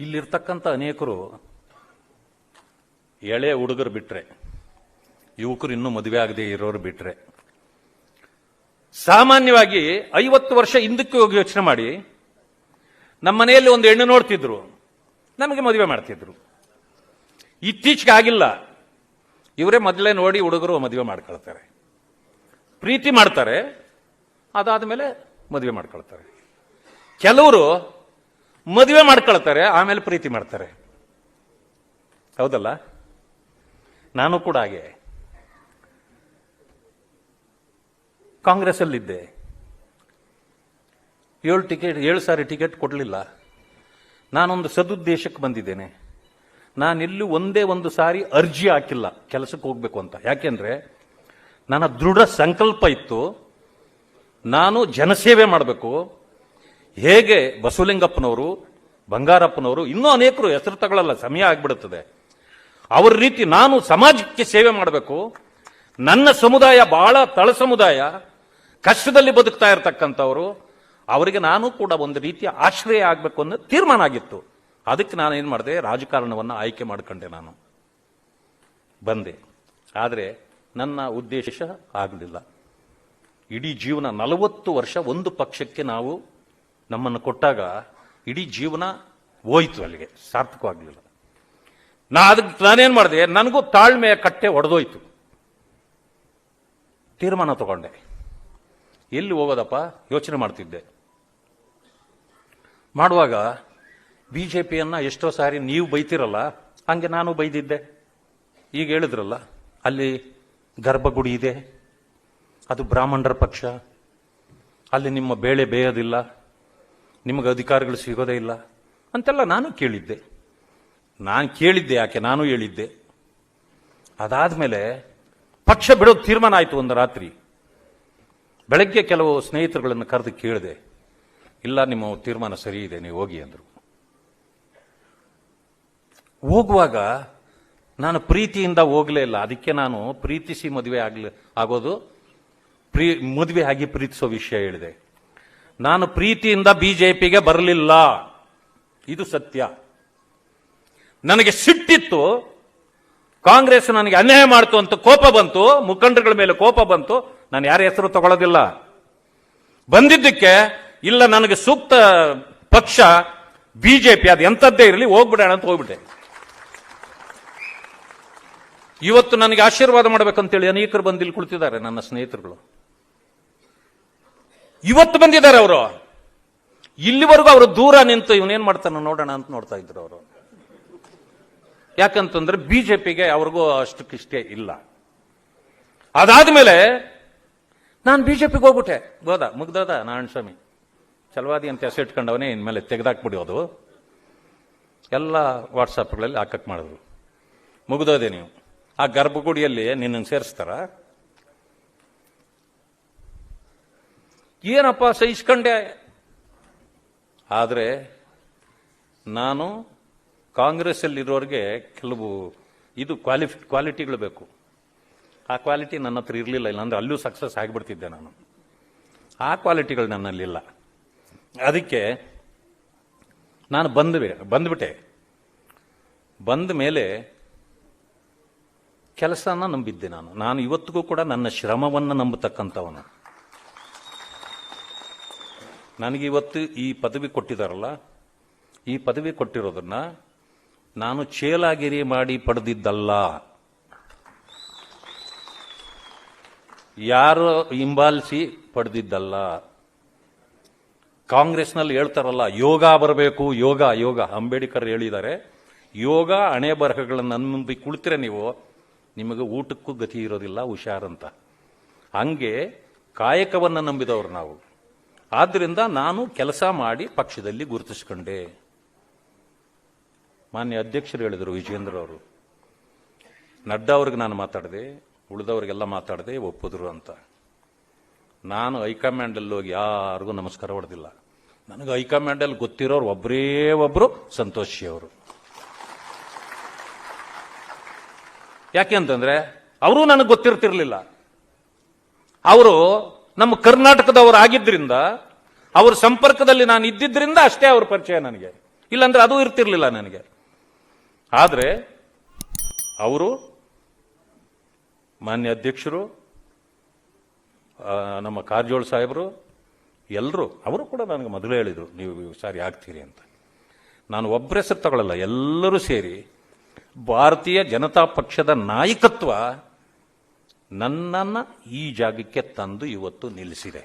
ಇಲ್ಲಿರ್ತಕ್ಕಂಥ ಅನೇಕರು ಎಳೆ ಹುಡುಗರು ಬಿಟ್ರೆ, ಯುವಕರು ಇನ್ನೂ ಮದುವೆ ಆಗದೆ ಇರೋರು ಬಿಟ್ರೆ, ಸಾಮಾನ್ಯವಾಗಿ ಐವತ್ತು ವರ್ಷ ಹಿಂದಕ್ಕೆ ಹೋಗಿ ಯೋಚನೆ ಮಾಡಿ, ನಮ್ಮ ಮನೆಯಲ್ಲಿ ಒಂದು ಹೆಣ್ಣು ನೋಡ್ತಿದ್ರು, ನಮಗೆ ಮದುವೆ ಮಾಡ್ತಿದ್ರು. ಇತ್ತೀಚೆಗೆ ಆಗಿಲ್ಲ. ಇವರೇ ಮೊದಲೇ ನೋಡಿ ಹುಡುಗರು ಮದುವೆ ಮಾಡ್ಕೊಳ್ತಾರೆ. ಪ್ರೀತಿ ಮಾಡ್ತಾರೆ ಅದಾದ ಮೇಲೆ ಮದುವೆ ಮಾಡ್ಕೊಳ್ತಾರೆ. ಕೆಲವರು ಮದುವೆ ಮಾಡ್ಕೊಳ್ತಾರೆ, ಆಮೇಲೆ ಪ್ರೀತಿ ಮಾಡ್ತಾರೆ. ಹೌದಲ್ಲ? ನಾನು ಕೂಡ ಹಾಗೆ. ಕಾಂಗ್ರೆಸ್ಸಲ್ಲಿದ್ದೆ. ಏಳು ಟಿಕೆಟ್, ಏಳು ಸಾರಿ ಟಿಕೆಟ್ ಕೊಡಲಿಲ್ಲ. ನಾನೊಂದು ಸದುದ್ದೇಶಕ್ಕೆ ಬಂದಿದ್ದೇನೆ. ನಾನೆಲ್ಲೂ ಒಂದೇ ಒಂದು ಸಾರಿ ಅರ್ಜಿ ಹಾಕಿಲ್ಲ, ಕೆಲಸಕ್ಕೆ ಹೋಗ್ಬೇಕು ಅಂತ. ಯಾಕೆಂದರೆ, ನನ್ನ ದೃಢ ಸಂಕಲ್ಪ ಇತ್ತು. ನಾನು ಜನಸೇವೆ ಮಾಡಬೇಕು. ಹೇಗೆ ಬಸವಲಿಂಗಪ್ಪನವರು, ಬಂಗಾರಪ್ಪನವರು, ಇನ್ನೂ ಅನೇಕರು ಹೆಸರು ತಗೊಳ್ಳಲ್ಲ, ಸಮಯ ಆಗ್ಬಿಡುತ್ತದೆ. ಅವರ ರೀತಿ ನಾನು ಸಮಾಜಕ್ಕೆ ಸೇವೆ ಮಾಡಬೇಕು. ನನ್ನ ಸಮುದಾಯ ಬಹಳ ತಳ ಸಮುದಾಯ, ಕಷ್ಟದಲ್ಲಿ ಬದುಕ್ತಾ ಇರತಕ್ಕಂಥವರು. ಅವರಿಗೆ ನಾನು ಕೂಡ ಒಂದು ರೀತಿಯ ಆಶ್ರಯ ಆಗಬೇಕು ಅನ್ನೋ ತೀರ್ಮಾನ ಆಗಿತ್ತು. ಅದಕ್ಕೆ ನಾನು ಏನು ಮಾಡಿದೆ? ರಾಜಕಾರಣವನ್ನು ಆಯ್ಕೆ ಮಾಡ್ಕೊಂಡೆ ನಾನು. ಬಂದೆ. ಆದರೆ ನನ್ನ ಉದ್ದೇಶ ಆಗಲಿಲ್ಲ. ಇಡೀ ಜೀವನ ನಲವತ್ತು ವರ್ಷ ಒಂದು ಪಕ್ಷಕ್ಕೆ ನಾವು ನಮ್ಮನ್ನು ಕೊಟ್ಟಾಗ ಇಡೀ ಜೀವನ ಹೋಯ್ತು ಅಲ್ಲಿಗೆ. ಸಾರ್ಥಕವಾಗಲಿಲ್ಲ ನಾ ಅದಕ್ಕೆ ನಾನೇನು ಮಾಡಿದೆ? ನನಗೂ ತಾಳ್ಮೆಯ ಕಟ್ಟೆ ಒಡೆದೋಯ್ತು. ತೀರ್ಮಾನ ತಗೊಂಡೆ. ಎಲ್ಲಿ ಹೋಗೋದಪ್ಪ? ಯೋಚನೆ ಮಾಡ್ತಿದ್ದೆ. ಮಾಡುವಾಗ ಬಿ ಜೆ ಪಿಯನ್ನು ಎಷ್ಟೋ ಸಾರಿ ನೀವು ಬೈತಿರಲ್ಲ, ಹಂಗೆ ನಾನು ಬೈದಿದ್ದೆ. ಈಗ ಹೇಳಿದ್ರಲ್ಲ, ಅಲ್ಲಿ ಗರ್ಭಗುಡಿ ಇದೆ, ಅದು ಬ್ರಾಹ್ಮಣರ ಪಕ್ಷ, ಅಲ್ಲಿ ನಿಮ್ಮ ಬೇಳೆ ಬೇಯೋದಿಲ್ಲ. ನಿಮಗೆ ಅಧಿಕಾರಗಳು ಸಿಗೋದೇ ಇಲ್ಲ ಅಂತೆಲ್ಲ ನಾನು ಕೇಳಿದ್ದೆ. ನಾನು ಕೇಳಿದ್ದೆ ಯಾಕೆ? ನಾನು ಹೇಳಿದ್ದೆ. ಅದಾದ ಮೇಲೆ ಪಕ್ಷ ಬಿಡೋದು ತೀರ್ಮಾನ ಆಯಿತು ಒಂದು ರಾತ್ರಿ. ಬೆಳಗ್ಗೆ ಕೆಲವು ಸ್ನೇಹಿತರುಗಳನ್ನು ಕರೆದು ಕೇಳಿದೆ. ಇಲ್ಲ, ನಿಮ್ಮ ತೀರ್ಮಾನ ಸರಿ ಇದೆ, ನೀವು ಹೋಗಿ ಅಂದರು. ಹೋಗುವಾಗ ನಾನು ಪ್ರೀತಿಯಿಂದ ಹೋಗಲೇ ಇಲ್ಲ. ಅದಕ್ಕೆ ನಾನು ಪ್ರೀತಿಸಿ ಮದುವೆ ಆಗ್ಲಿ, ಆಗೋದು, ಪ್ರೀ, ಮದುವೆ ಆಗಿ ಪ್ರೀತಿಸೋ ವಿಷಯ ಹೇಳಿದೆ. ನಾನು ಪ್ರೀತಿಯಿಂದ ಬಿಜೆಪಿಗೆ ಬರಲಿಲ್ಲ. ಇದು ಸತ್ಯ. ನನಗೆ ಸಿಟ್ಟಿತ್ತು. ಕಾಂಗ್ರೆಸ್ ನನಗೆ ಅನ್ಯಾಯ ಮಾಡ್ತು ಅಂತ ಕೋಪ ಬಂತು. ಮುಖಂಡರುಗಳ ಮೇಲೆ ಕೋಪ ಬಂತು. ನಾನು ಯಾರ ಹೆಸರು ತಗೊಳ್ಳೋದಿಲ್ಲ. ಬಂದಿದ್ದಕ್ಕೆ, ಇಲ್ಲ ನನಗೆ ಸೂಕ್ತ ಪಕ್ಷ, ಬಿಜೆಪಿ, ಅದು ಎಂಥದ್ದೇ ಇರಲಿ, ಹೋಗ್ಬಿಡೋಣ ಅಂತ ಹೋಗ್ಬಿಟ್ಟೆ. ಇವತ್ತು ನನಗೆ ಆಶೀರ್ವಾದ ಮಾಡ್ಬೇಕಂತೇಳಿ ಅನೇಕರು ಬಂದಿಲ್ಲಿ ಕುಳಿತಿದ್ದಾರೆ, ನನ್ನ ಸ್ನೇಹಿತರುಗಳು. ಇವತ್ತು ಬಂದಿದ್ದಾರೆ ಅವರು. ಇಲ್ಲಿವರೆಗೂ ಅವರು ದೂರ ನಿಂತು ಇವನೇನ್ ಮಾಡ್ತಾನೆ ನೋಡೋಣ ಅಂತ ನೋಡ್ತಾ ಇದ್ರು ಅವರು. ಯಾಕಂತಂದ್ರೆ ಬಿಜೆಪಿಗೆ ಅವ್ರಿಗೂ ಅಷ್ಟಕ್ಕಿಷ್ಟೇ ಇಲ್ಲ. ಅದಾದ್ಮೇಲೆ ನಾನು ಬಿಜೆಪಿಗೆ ಹೋಗ್ಬಿಟ್ಟೆ. ಹೋದ ಮುಗ್ದೋದ, ನಾರಾಯಣ ಸ್ವಾಮಿ. ಚಲವಾದಿ ಅಂತ ಹೆಸರು ಇಟ್ಕೊಂಡವನೇ ಇನ್ಮೇಲೆ ತೆಗೆದಾಕ್ಬಿಡೋದು ಎಲ್ಲ ವಾಟ್ಸಪ್ಗಳಲ್ಲಿ ಹಾಕಕ್ ಮಾಡಿದ್ರು. ಮುಗ್ದೋದೆ ನೀವು. ಆ ಗರ್ಭಗುಡಿಯಲ್ಲಿ ನಿನ್ನನ್ನು ಸೇರಿಸ್ತಾರ? ಏನಪ್ಪ ಸಹಿಸ್ಕೊಂಡೆ? ಆದರೆ ನಾನು ಕಾಂಗ್ರೆಸ್ಸಲ್ಲಿರೋರಿಗೆ ಕೆಲವು ಇದು ಕ್ವಾಲಿಫಿ ಕ್ವಾಲಿಟಿಗಳು ಬೇಕು. ಆ ಕ್ವಾಲಿಟಿ ನನ್ನ ಹತ್ರ ಇರಲಿಲ್ಲ, ಇಲ್ಲಾಂದ್ರೆ ಅಲ್ಲೂ ಸಕ್ಸಸ್ ಆಗಿಬಿಡ್ತಿದ್ದೆ ನಾನು. ಆ ಕ್ವಾಲಿಟಿಗಳು ನನ್ನಲ್ಲಿಲ್ಲ. ಅದಕ್ಕೆ ನಾನು ಬಂದ್ವೆ, ಬಂದ್ಬಿಟ್ಟೆ. ಬಂದ ಮೇಲೆ ಕೆಲಸನ ನಂಬಿದ್ದೆ ನಾನು. ನಾನು ಇವತ್ತಿಗೂ ಕೂಡ ನನ್ನ ಶ್ರಮವನ್ನು ನಂಬತಕ್ಕಂಥವನು. ನನಗೆ ಇವತ್ತು ಈ ಪದವಿ ಕೊಟ್ಟಿದಾರಲ್ಲ, ಈ ಪದವಿ ಕೊಟ್ಟಿರೋದನ್ನ ನಾನು ಚೇಲಾಗಿರಿ ಮಾಡಿ ಪಡೆದಿದ್ದಲ್ಲ. ಯಾರು ಹಿಂಬಾಲಿಸಿ ಪಡೆದಿದ್ದಲ್ಲ. ಕಾಂಗ್ರೆಸ್ನಲ್ಲಿ ಹೇಳ್ತಾರಲ್ಲ, ಯೋಗ ಬರಬೇಕು, ಯೋಗ ಯೋಗ. ಅಂಬೇಡ್ಕರ್ ಹೇಳಿದ್ದಾರೆ, ಯೋಗ ಹಣೆ ಬರಹಗಳನ್ನು ನಂಬಿ ಕುಳಿತರೆ ನೀವು, ನಿಮಗೆ ಊಟಕ್ಕೂ ಗತಿ ಇರೋದಿಲ್ಲ, ಹುಷಾರಂತ. ಹಂಗೆ ಕಾಯಕವನ್ನು ನಂಬಿದವರು ನಾವು. ಆದ್ದರಿಂದ ನಾನು ಕೆಲಸ ಮಾಡಿ ಪಕ್ಷದಲ್ಲಿ ಗುರುತಿಸಿಕೊಂಡೆ. ಮಾನ್ಯ ಅಧ್ಯಕ್ಷರು ಹೇಳಿದರು ವಿಜೇಂದ್ರ ಅವರು. ನಡ್ಡಾ ಅವ್ರಿಗೆ ನಾನು ಮಾತಾಡಿದೆ, ಉಳಿದವ್ರಿಗೆಲ್ಲ ಮಾತಾಡಿದೆ, ಒಪ್ಪಿದ್ರು ಅಂತ. ನಾನು ಹೈಕಮಾಂಡಲ್ಲಿ ಹೋಗಿ ಯಾರಿಗೂ ನಮಸ್ಕಾರ ಹೊಡೆದಿಲ್ಲ. ನನಗೆ ಹೈಕಮಾಂಡಲ್ಲಿ ಗೊತ್ತಿರೋರು ಒಬ್ಬರೇ ಒಬ್ಬರು ಸಂತೋಷಿ ಅವರು. ಯಾಕೆ ಅಂತಂದ್ರೆ, ಅವರು ನನಗೆ ಗೊತ್ತಿರ್ತಿರ್ಲಿಲ್ಲ. ಅವರು ನಮ್ಮ ಕರ್ನಾಟಕದವರು ಆಗಿದ್ದರಿಂದ ಅವ್ರ ಸಂಪರ್ಕದಲ್ಲಿ ನಾನು ಇದ್ದಿದ್ದರಿಂದ ಅಷ್ಟೇ ಅವ್ರ ಪರಿಚಯ ನನಗೆ. ಇಲ್ಲಾಂದ್ರೆ ಅದು ಇರ್ತಿರ್ಲಿಲ್ಲ ನನಗೆ. ಆದರೆ, ಅವರು ಮಾನ್ಯ ಅಧ್ಯಕ್ಷರು ನಮ್ಮ ಕಾರಜೋಳ ಸಾಹೇಬರು ಎಲ್ಲರೂ ಅವರು ಕೂಡ ನನಗೆ ಮೊದಲೇ ಹೇಳಿದರು, ನೀವು ಸಾರಿ ಆಗ್ತೀರಿ ಅಂತ. ನಾನು ಒಬ್ಬರ ಹೆಸರು ತಗೊಳ್ಳಲ್ಲ ಎಲ್ಲರೂ ಸೇರಿ ಭಾರತೀಯ ಜನತಾ ಪಕ್ಷದ ನಾಯಕತ್ವ ನನ್ನನ್ನು ಈ ಜಾಗಕ್ಕೆ ತಂದು ಇವತ್ತು ನಿಲ್ಲಿಸಿದೆ.